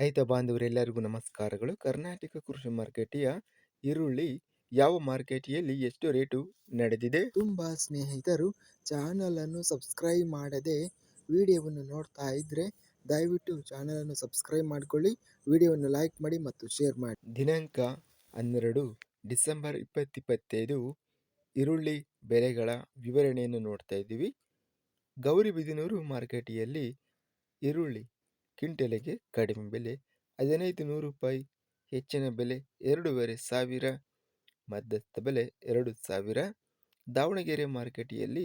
ರೈತ ಬಾಂಧವರೆಲ್ಲರಿಗೂ ನಮಸ್ಕಾರಗಳು. ಕರ್ನಾಟಕ ಕೃಷಿ ಮಾರ್ಕೆಟಿಯ ಈರುಳ್ಳಿ ಯಾವ ಮಾರ್ಕೆಟಿಯಲ್ಲಿ ಎಷ್ಟು ರೇಟು ನಡೆದಿದೆ? ತುಂಬ ಸ್ನೇಹಿತರು ಚಾನಲನ್ನು ಸಬ್ಸ್ಕ್ರೈಬ್ ಮಾಡದೆ ವಿಡಿಯೋವನ್ನು ನೋಡ್ತಾ ಇದ್ದರೆ ದಯವಿಟ್ಟು ಚಾನಲನ್ನು ಸಬ್ಸ್ಕ್ರೈಬ್ ಮಾಡಿಕೊಳ್ಳಿ ವಿಡಿಯೋವನ್ನು ಲೈಕ್ ಮಾಡಿ ಮತ್ತು ಶೇರ್ ಮಾಡಿ. ದಿನಾಂಕ ಹನ್ನೆರಡು ಡಿಸೆಂಬರ್ ಇಪ್ಪತ್ತಿಪ್ಪತ್ತೈದು. ಈರುಳ್ಳಿ ಬೆಲೆಗಳ ವಿವರಣೆಯನ್ನು ನೋಡ್ತಾ ಇದ್ದೀವಿ. ಗೌರಿಬಿದನೂರು ಮಾರ್ಕೆಟಿಯಲ್ಲಿ ಈರುಳ್ಳಿ ಕ್ವಿಂಟಲಿಗೆ ಕಡಿಮೆ ಬೆಲೆ ಹದಿನೈದು ನೂರು ರೂಪಾಯಿ, ಹೆಚ್ಚಿನ ಬೆಲೆ ಎರಡೂವರೆ ಸಾವಿರ, ಮಧ್ಯಸ್ಥ ಬೆಲೆ ಎರಡು ಸಾವಿರ, ದಾವಣಗೆರೆ ಮಾರುಕಟ್ಟೆಯಲ್ಲಿ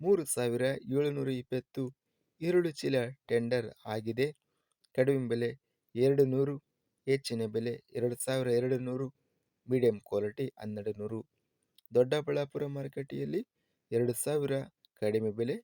ಮೂರು ಸಾವಿರ ಏಳುನೂರ ಇಪ್ಪತ್ತು, ಈರುಳ್ಳಿ ಚೀಲ ಟೆಂಡರ್ ಆಗಿದೆ. ಕಡಿಮೆ ಬೆಲೆ ಎರಡು ನೂರು, ಹೆಚ್ಚಿನ ಬೆಲೆ ಎರಡು ಸಾವಿರ ಎರಡು ನೂರು, ಮೀಡಿಯಂ ಕ್ವಾಲಿಟಿ ಹನ್ನೆರಡು ನೂರು. ದೊಡ್ಡಬಳ್ಳಾಪುರ ಮಾರುಕಟ್ಟೆಯಲ್ಲಿ ಎರಡು ಸಾವಿರ ಕಡಿಮೆ ಬೆಲೆ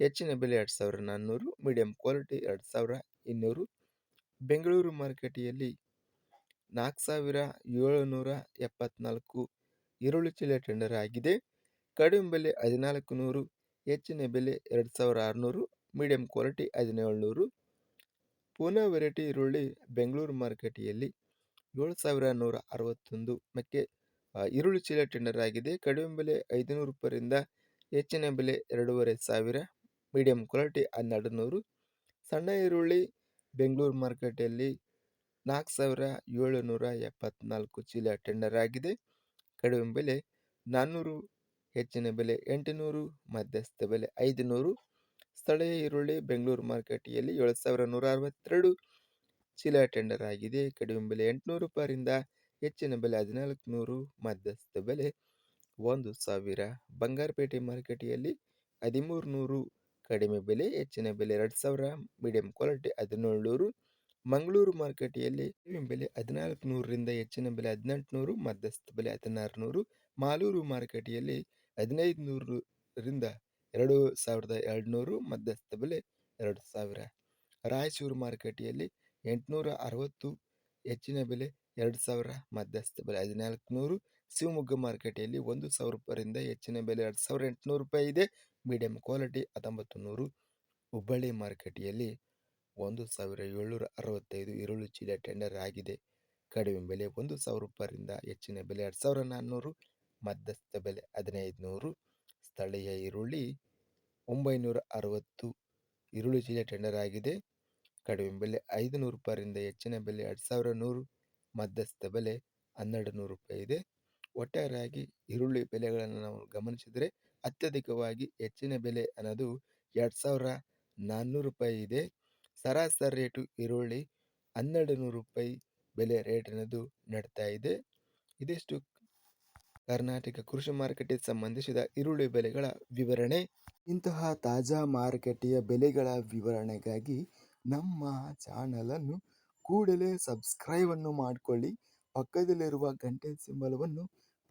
ಹೆಚ್ಚಿನ ಬೆಲೆ ಎರಡು ಸಾವಿರ ನಾನ್ನೂರು ಮೀಡಿಯಂ ಕ್ವಾಲಿಟಿ ಎರಡು ಸಾವಿರ ಇನ್ನೂರು. ಬೆಂಗಳೂರು ಮಾರುಕಟ್ಟೆಯಲ್ಲಿ ನಾಲ್ಕು ಸಾವಿರ ಏಳುನೂರ ಎಪ್ಪತ್ನಾಲ್ಕು ಈರುಳ್ಳಿ ಚೀಲ ಟೆಂಡರ್ ಆಗಿದೆ. ಕಡಿಮೆ ಬೆಲೆ ಹದಿನಾಲ್ಕು ನೂರು, ಹೆಚ್ಚಿನ ಬೆಲೆ ಎರಡು ಸಾವಿರ ಆರುನೂರು ಮೀಡಿಯಂ ಕ್ವಾಲಿಟಿ ಹದಿನೇಳು ನೂರು ಪೂನಾ ವೆರೈಟಿ ಈರುಳ್ಳಿ ಬೆಂಗಳೂರು ಮಾರ್ಕೆಟಿಯಲ್ಲಿ ಏಳು ಸಾವಿರ ನೂರ ಅರವತ್ತೊಂದು ಮೆಕ್ಕೆ ಈರುಳ್ಳಿ ಚೀಲ ಟೆಂಡರ್ ಆಗಿದೆ. ಕಡಿಮೆ ಬೆಲೆ ಐದುನೂರು ರೂಪಾಯಿಂದ ಹೆಚ್ಚಿನ ಬೆಲೆ ಎರಡೂವರೆ ಸಾವಿರ. ಮೀಡಿಯಂ ಕ್ವಾಲಿಟಿ ಹನ್ನೆರಡು ನೂರು ಸಣ್ಣ ಈರುಳ್ಳಿ ಬೆಂಗಳೂರು ಮಾರ್ಕೆಟಲ್ಲಿ ನಾಲ್ಕು ಸಾವಿರ ಏಳುನೂರ ಎಪ್ಪತ್ನಾಲ್ಕು ಚೀಲ ಟೆಂಡರ್ ಆಗಿದೆ. ಕಡಿಮೆ ಬೆಲೆ ನಾನ್ನೂರು, ಹೆಚ್ಚಿನ ಬೆಲೆ ಎಂಟುನೂರು, ಮಧ್ಯಸ್ಥ ಬೆಲೆ ಐದುನೂರು. ಸ್ಥಳೀಯ ಈರುಳ್ಳಿ ಬೆಂಗಳೂರು ಮಾರ್ಕೆಟಿಯಲ್ಲಿ ಏಳು ಸಾವಿರ ನೂರ ಅರವತ್ತೆರಡು ಚೀಲ ಟೆಂಡರ್ ಆಗಿದೆ. ಕಡಿಮೆ ಬೆಲೆ ಎಂಟುನೂರು ರೂಪಾಯಿಂದ ಹೆಚ್ಚಿನ ಬೆಲೆ ಹದಿನಾಲ್ಕು ನೂರು ಮಧ್ಯಸ್ಥ ಬೆಲೆ ಒಂದು ಸಾವಿರ. ಬಂಗಾರಪೇಟೆ ಮಾರ್ಕೆಟಿಯಲ್ಲಿ ಹದಿಮೂರು ನೂರು ಕಡಿಮೆ ಬೆಲೆ, ಹೆಚ್ಚಿನ ಬೆಲೆ ಎರಡು ಸಾವಿರ ಮೀಡಿಯಂ ಕ್ವಾಲಿಟಿ ಹದಿನೇಳುನೂರು, ಮಂಗಳೂರು ಮಾರುಕಟ್ಟೆಯಲ್ಲಿ ಬೆಲೆ ಹದಿನಾಲ್ಕು ನೂರರಿಂದ ಹೆಚ್ಚಿನ ಬೆಲೆ ಹದಿನೆಂಟು ನೂರು ಮಧ್ಯಸ್ಥ ಬೆಲೆ ಹದಿನಾರು ನೂರು ಮಾಲೂರು ಮಾರುಕಟ್ಟೆಯಲ್ಲಿ ಹದಿನೈದು ನೂರರಿಂದ ಎರಡು ಸಾವಿರದ ಎರಡುನೂರು, ಮಧ್ಯಸ್ಥ ಬೆಲೆ ಎರಡು ಸಾವಿರ. ರಾಯಚೂರು ಮಾರುಕಟ್ಟೆಯಲ್ಲಿ ಎಂಟುನೂರ ಅರವತ್ತು, ಹೆಚ್ಚಿನ ಬೆಲೆ ಎರಡು ಸಾವಿರ, ಮಧ್ಯಸ್ಥ ಬೆಲೆ ಹದಿನಾಲ್ಕು ನೂರು ಶಿವಮೊಗ್ಗ ಮಾರುಕಟ್ಟೆಯಲ್ಲಿ ಒಂದು ಸಾವಿರ ರೂಪಾಯಿಂದ ಹೆಚ್ಚಿನ ಬೆಲೆ ಎರಡು ಸಾವಿರ ಎಂಟುನೂರು ರೂಪಾಯಿ ಇದೆ. ಮೀಡಿಯಂ ಕ್ವಾಲಿಟಿ ಹತ್ತೊಂಬತ್ತು ನೂರು. ಹುಬ್ಬಳ್ಳಿ ಮಾರುಕಟ್ಟೆಯಲ್ಲಿ ಒಂದು ಸಾವಿರ ಏಳ್ನೂರ ಅರವತ್ತೈದು ಈರುಳ್ಳಿ ಚೀಲ ಟೆಂಡರ್ ಆಗಿದೆ. ಕಡಿಮೆ ಬೆಲೆ ಒಂದು ಸಾವಿರ ರೂಪಾಯಿಂದ ಹೆಚ್ಚಿನ ಬೆಲೆ ಎರಡು ಸಾವಿರ ನಾನ್ನೂರು. ಮಧ್ಯಸ್ಥ ಬೆಲೆ ಹದಿನೈದು ನೂರು ಸ್ಥಳೀಯ ಈರುಳ್ಳಿ ಒಂಬೈನೂರ ಅರವತ್ತು. ಈರುಳ್ಳಿ ಚೀಲ ಟೆಂಡರ್ ಆಗಿದೆ. ಕಡಿಮೆ ಬೆಲೆ ಐದು ನೂರು ರೂಪಾಯಿಂದ ಹೆಚ್ಚಿನ ಬೆಲೆ ಎರಡು ಸಾವಿರ ನೂರು. ಮಧ್ಯಸ್ಥ ಬೆಲೆ ಹನ್ನೆರಡು ನೂರು ರೂಪಾಯಿ ಇದೆ. ಒಟ್ಟಾರೆಯಾಗಿ ಈರುಳ್ಳಿ ಬೆಲೆಗಳನ್ನು ನಾವು ಗಮನಿಸಿದರೆ ಅತ್ಯಧಿಕವಾಗಿ ಹೆಚ್ಚಿನ ಬೆಲೆ ಅನ್ನೋದು ಎರಡು ಸಾವಿರ ನಾನ್ನೂರು ರೂಪಾಯಿ ಇದೆ. ಸರಾಸರಿ ರೇಟು ಈರುಳ್ಳಿ ಹನ್ನೆರಡು ನೂರು ರೂಪಾಯಿ ಬೆಲೆ ರೇಟ್ ಅನ್ನೋದು ನಡ್ತಾ ಇದೆ. ಇದಿಷ್ಟು ಕರ್ನಾಟಕ ಕೃಷಿ ಮಾರುಕಟ್ಟೆಗೆ ಸಂಬಂಧಿಸಿದ ಈರುಳ್ಳಿ ಬೆಲೆಗಳ ವಿವರಣೆ. ಇಂತಹ ತಾಜಾ ಮಾರುಕಟ್ಟೆಯ ಬೆಲೆಗಳ ವಿವರಣೆಗಾಗಿ ನಮ್ಮ ಚಾನಲನ್ನು ಕೂಡಲೇ ಸಬ್ಸ್ಕ್ರೈಬನ್ನು ಮಾಡಿಕೊಳ್ಳಿ. ಪಕ್ಕದಲ್ಲಿರುವ ಗಂಟೆ ಸಿಂಬಲವನ್ನು